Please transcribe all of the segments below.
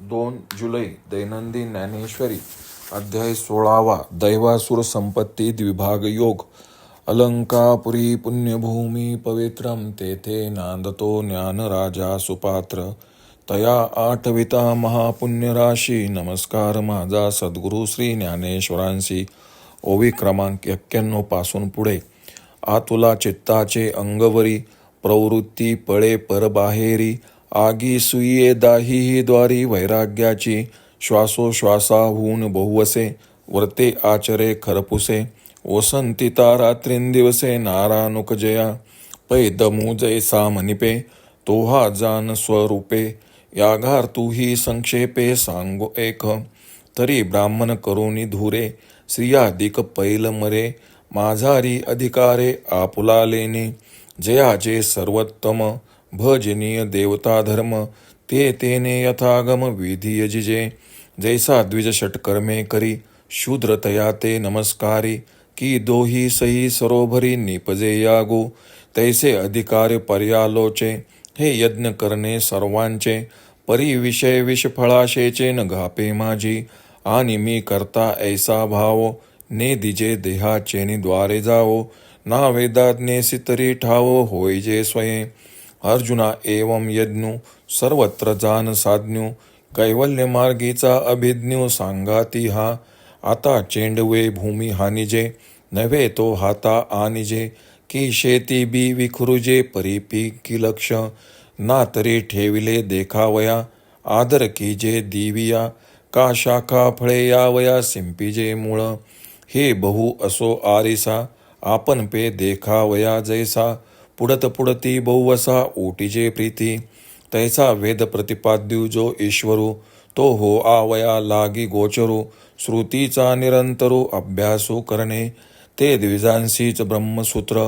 दोन जुलै दैनंदिन ज्ञानेश्वरी अध्याय सोळावा दैवासुर संपत्ती द्विभाग योग. अलंकापुरी पुण्यभूमी पवित्रम तेथे नांदतो ज्ञानराजा सुपात्र. तया आठविता महापुण्यराशी नमस्कार माझा सद्गुरू श्री ज्ञानेश्वरांशी. ओवी क्रमांक एक्क्याण्णवपासून पुढे. आतुला चित्ताचे अंगवरी प्रवृत्ती पळे परबाहेरी आगी सुये दाही द्वारी वैराग्याची श्वासोश्वासाहून बहुवसे वर्ते आचरे खरपुसे वसंतिता रात्रिंदिवसे नारानुक जया पै दमू जैसा मनिपे तोहा जान स्वरूपे याघार तूही संक्षेपे सांगो एक तरी ब्राह्मण करुणी धुरे श्रियादिक पैल मरे माझारी अधिकारे आपुला जया जे सर्वोत्तम भजनीय देवता धर्म ते तेने यथागम विधि यजिजे। जैसा द्विज षटकर्मे करी, शूद्रतया ते नमस्कारी, की दोही सही सरोभरी निपजे यागो। तैसे अधिकार पर्यालोचे, हे यज्ञ करणे सर्वांचे, परी विषय विषफळाशेचे न घापे माझी। आणि मी करता ऐसा भाव, ने दिजे देहाचे द्वारे जावो। ना वेदाज्ञेसी तरी ठावो होय जे स्वये। अर्जुना एवं यज्ञू सर्वत्र जान साधन्यू कैवल्य मार्गीचा अभिज्ञू सांगाती हा आता चेंडवे भूमी हानिजे नव्हे तो हाता आनिजे की शेती बी विखरुजे परिपीकी लक्ष ना तरी ठेविले देखावया आदर कीजे दिविया का शाखा फळे यावया सिंपीजे मूळ हे बहु असो आरिसा आपण पे देखावया जैसा पुडत पुडती बहुवसा ओटीजे प्रीती तैसा वेद प्रतिपाद्यू जो ईश्वरू तो हो आवया लागी गोचरू श्रुतीचा निरंतरू अभ्यासू करणे ते द्विजांसीच ब्रह्मसूत्र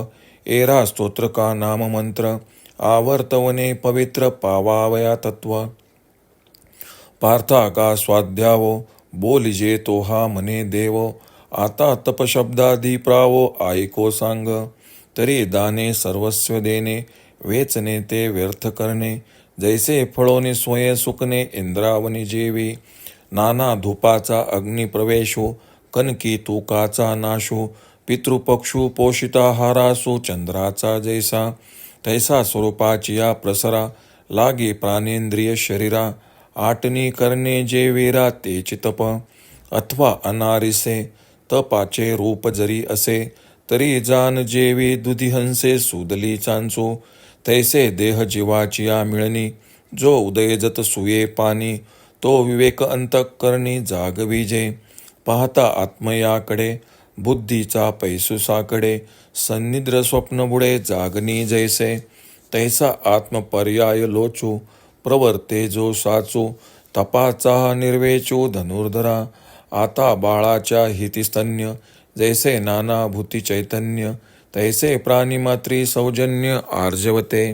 एरा स्तोत्र का नाम मंत्र आवर्तवने पवित्र पावावया तत्व। पार्था का स्वाध्यावो बोलिजे तो हा मने देव आता तपशब्दादी प्रावो आयको सांग। तरी दाने सर्वस्व देणे वेचणे ते व्यर्थ करणे जैसे फळोने स्वये सुकणे इंद्रावनी जेवी नाना धुपाचा अग्निप्रवेशो कनकी तुकाचा नाशो पितृपक्षू पोषिताहारासो चंद्राचा जैसा तैसा स्वरूपाची या प्रसरा लागे प्राणेंद्रिय शरीरा आटणी करणे जे वेरा ते चितप अथवा अनारिसे तपाचे रूप जरी असे तरी जान जेवी दुधिहंसे सुदली चांचो तैसे देह जीवाचिया मिळणी जो उदयजत सुये पाणी तो विवेक अंतकरणी जागविजे पाहता आत्मयाकडे बुद्धीचा पैसुसाकडे सन्निद्र स्वप्नबुडे जागनी जैसे तैसा आत्मपर्याय लोचू प्रवर्ते जो साचू तपाचा निर्वेचू धनुर्धरा आता बाळाच्या हितिस्तन्य जैसे नाना भूती चैतन्य तैसे प्राणिमात्री सौजन्य आर्जवते।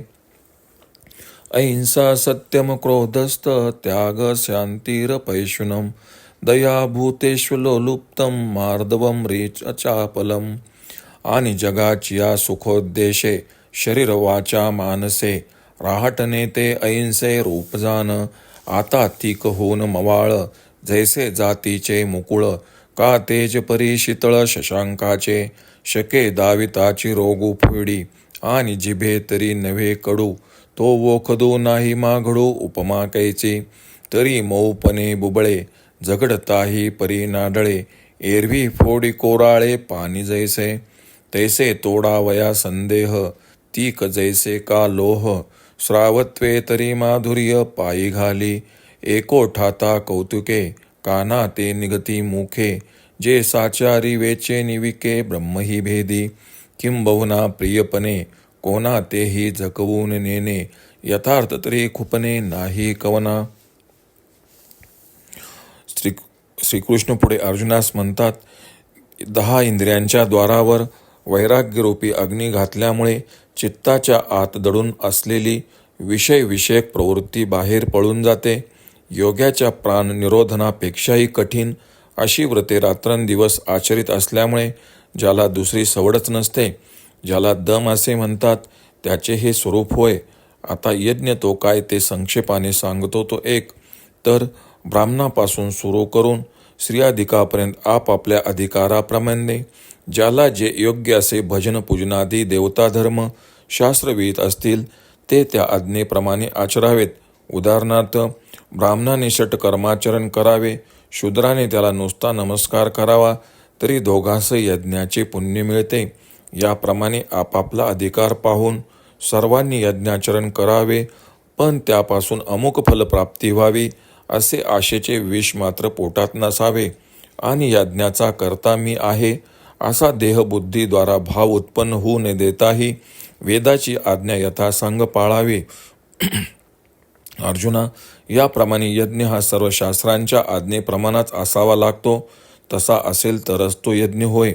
अहिंसा सत्यम क्रोधस्त त्याग शांतीर पैशुनम दया भूतेष्वलोलुप्तम मार्दवम रीच आणि जगाची या सुखोद्देशे शरीर वाचा मानसे राहटने ते अहिंसे रूपजान आता तीक होऊन मवाळ जैसे जातीचे मुकुळ का तेज परी शीतळ शशांकाचे? शके दाविताची रोगू फुडी. आणि जिभे तरी नव्हे कडू. तो वोखदू नाही माघडू उपमा कैची. तरी मऊपणे बुबळे झगडताही परी नाडळे. एरवी फोडी कोराळे पाणी जैसे. तैसे तोडावया संदेह. तीक जैसे का लोह. श्रावत्वे तरी माधुर्य पायी घाली. एकोठाता कौतुके. काना ते निगती मुखे जे साचारी वेचे निविके ब्रह्मही भेदी. किंबहुना प्रियपणे कोणा तेही झकवून नेणे यथार्थ तरी खुपणे नाही कवना. श्री श्रीकृष्ण पुढे अर्जुनास म्हणतात दहा इंद्रियांच्या द्वारावर वैराग्यरूपी अग्नी घातल्यामुळे चित्ताच्या आत दडून असलेली विषय विषयक प्रवृत्ती बाहेर पळून जाते. योग्याच्या प्राण निरोधनापेक्षाही कठीण अशी व्रते रात्रंदिवस आचरित असल्यामुळे ज्याला दुसरी सवडच नसते ज्याला दम असे म्हणतात त्याचे हे स्वरूप होय. आता यज्ञ तो काय ते संक्षेपाने सांगतो तो एक. तर ब्राह्मणापासून सुरू करून स्त्रियाधिकापर्यंत आपापल्या अधिकाराप्रमाणे ज्याला जे योग्य असे भजन पूजनादी देवताधर्म शास्त्रविहित असतील ते त्या आज्ञेप्रमाणे आचरावेत. उदाहरणार्थ ब्राह्मणाने षटकर्माचरण करावे शूद्राने त्याला नुसता नमस्कार करावा तरी दोघांस यज्ञाचे पुण्य मिळते. याप्रमाणे आपापला अधिकार पाहून सर्वांनी यज्ञाचरण करावे पण त्यापासून अमुक फलप्राप्ती व्हावी असे आशेचे विष मात्र पोटात नसावे. आणि यज्ञाचा करता मी आहे असा देहबुद्धीद्वारा भाव उत्पन्न होऊ न देताही वेदाची आज्ञा यथासांग पाळावी. अर्जुना याप्रमाणे यज्ञ हा सर्व शास्त्रांच्या आज्ञेप्रमाणाच असावा लागतो. तसा असेल तरच तो यज्ञ होय.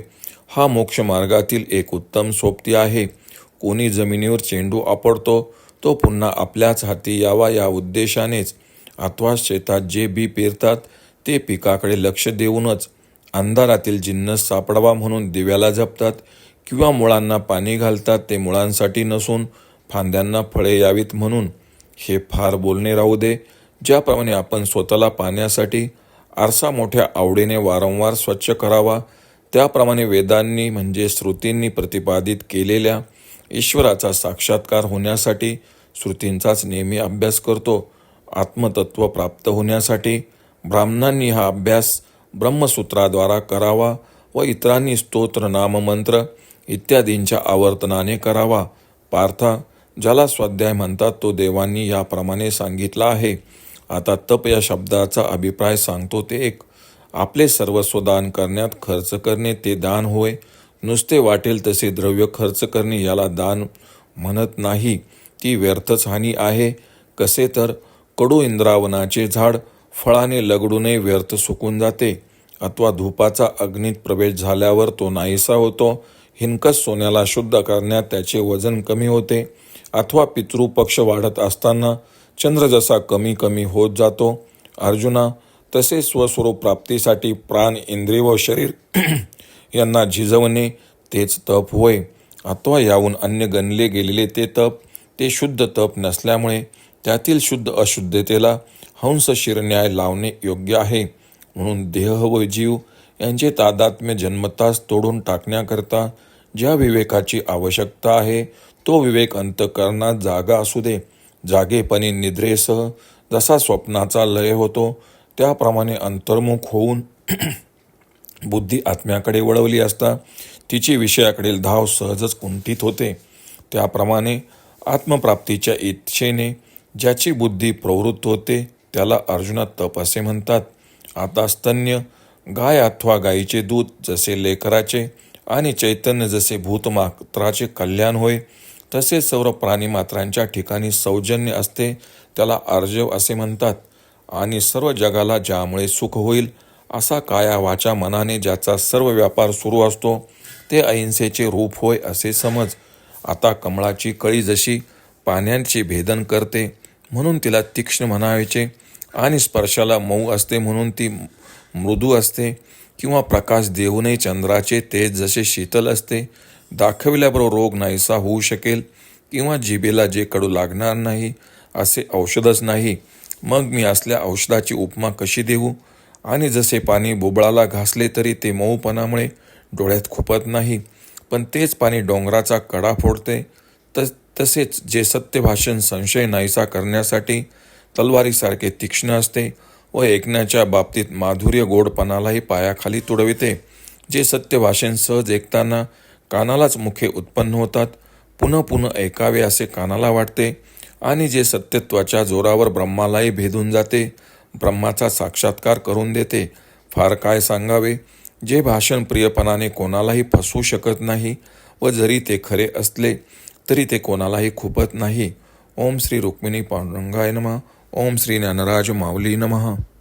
हा मोक्ष मार्गातील एक उत्तम सोबती आहे. कोणी जमिनीवर चेंडू आपडतो तो पुन्हा आपल्याच हाती यावा या उद्देशानेच. अथवा शेतात जे बी पेरतात ते पिकाकडे लक्ष देऊनच. अंधारातील जिन्नस सापडावा म्हणून दिव्याला जपतात किंवा मुळांना पाणी घालतात ते मुळांसाठी नसून फांद्यांना फळे यावीत म्हणून. हे फार बोलणे राहू दे ज्याप्रमाणे आपण स्वतःला पाण्यासाठी आरसा मोठ्या आवडीने वारंवार स्वच्छ करावा त्याप्रमाणे वेदांनी म्हणजे श्रुतींनी प्रतिपादित केलेल्या ईश्वराचा साक्षात्कार होण्यासाठी श्रुतींचाच नेहमी अभ्यास करतो आत्मतत्व प्राप्त होण्यासाठी ब्राह्मणांनी हा अभ्यास ब्रह्मसूत्राद्वारा करावा व इतरांनी स्तोत्र नाममंत्र इत्यादींच्या आवर्तनाने करावा. पार्था ज्याला स्वाध्याय म्हणतात तो देवांनी याप्रमाणे सांगितला आहे. आता तप या शब्दाचा अभिप्राय सांगतो ते एक आपले सर्वस्व दान करण्यात खर्च करणे ते दान होय. नुसते वाटेल तसे द्रव्य खर्च करणे याला दान म्हणत नाही. ती व्यर्थच हानी आहे. कसे तर कडू इंद्रावनाचे झाड फळाने लगडूने व्यर्थ सुकून जाते. अथवा धूपाचा अग्नीत प्रवेश झाल्यावर तो नाहीसा होतो. हिनकस सोन्याला शुद्ध करण्यात त्याचे वजन कमी होते. अथवा पितृपक्ष वाढत असताना चंद्र जसा कमी कमी होत जातो. अर्जुना तसे स्वस्वरूप प्राप्तीसाठी प्राण इंद्रिय व शरीर यांना झिजवणे तेच तप होय. अथवा याहून अन्य गणले गेलेले ते तप ते शुद्ध तप नसल्यामुळे त्यातील शुद्ध अशुद्धतेला हंस शिरन्याय लावणे योग्य आहे. म्हणून देह व जीव यांचे तादात्म्य जन्मतास तोडून टाकण्याकरता ज्या विवेकाची आवश्यकता आहे तो विवेक अंतकरणात जागा असू दे. जागेपणी निद्रेसह जसा स्वप्नाचा लय होतो त्याप्रमाणे अंतर्मुख होऊन बुद्धी आत्म्याकडे वळवली असता तिची विषयाकडील धाव सहजच कुंठित होते. त्याप्रमाणे आत्मप्राप्तीच्या इच्छेने ज्याची बुद्धी प्रवृत्त होते त्याला अर्जुना तप असे म्हणतात. आता स्तन्य गाय अथवा गायीचे दूध जसे लेकराचे आणि चैतन्य जसे भूतमात्राचे कल्याण होय तसे सर्व प्राणीमात्रांच्या ठिकाणी सौजन्य असते त्याला अर्जव असे म्हणतात. आणि सर्व जगाला ज्यामुळे सुख होईल असा काया वाचा मनाने ज्याचा सर्व व्यापार सुरू असतो ते अहिंसेचे रूप होय असे समज. आता कमळाची कळी जशी पाण्याचे भेदन करते म्हणून तिला तीक्ष्ण म्हणायचे आणि स्पर्शाला मऊ असते म्हणून ती मृदू असते किंवा प्रकाश देऊनही चंद्राचे तेज जसे शीतल असते दाखविल्याबरोबर रोग नाहीसा होऊ शकेल किंवा जिभेला जे कडू लागणार नाही असे औषधच नाही. मग मी असल्या औषधाची उपमा कशी देऊ? आणि जसे पाणी बुबळाला घासले तरी ते मऊपणामुळे डोळ्यात खुपत नाही पण तेच पाणी डोंगराचा कडा फोडते. तस तसेच जे सत्यभाषण संशय नाहीसा करण्यासाठी तलवारीसारखे तीक्ष्ण असते व ऐकण्याच्या बाबतीत माधुर्य गोडपणालाही पायाखाली तुडविते. जे सत्य भाषेन सहज ऐकताना कानालाच मुखे उत्पन्न होतात पुन्हा पुन्हा ऐकावे असे कानाला वाटते आणि जे सत्यत्वाच्या जोरावर ब्रह्मालाही भेदून जाते ब्रह्माचा साक्षात्कार करून देते. फार काय सांगावे? जे भाषण प्रियपणाने कोणालाही फसवू शकत नाही व जरी ते खरे असले तरी ते कोणालाही खुपत नाही. ओम श्री रुक्मिणी पांडुरंगाय नमः. ओम श्री ज्ञानराज माऊली नमः.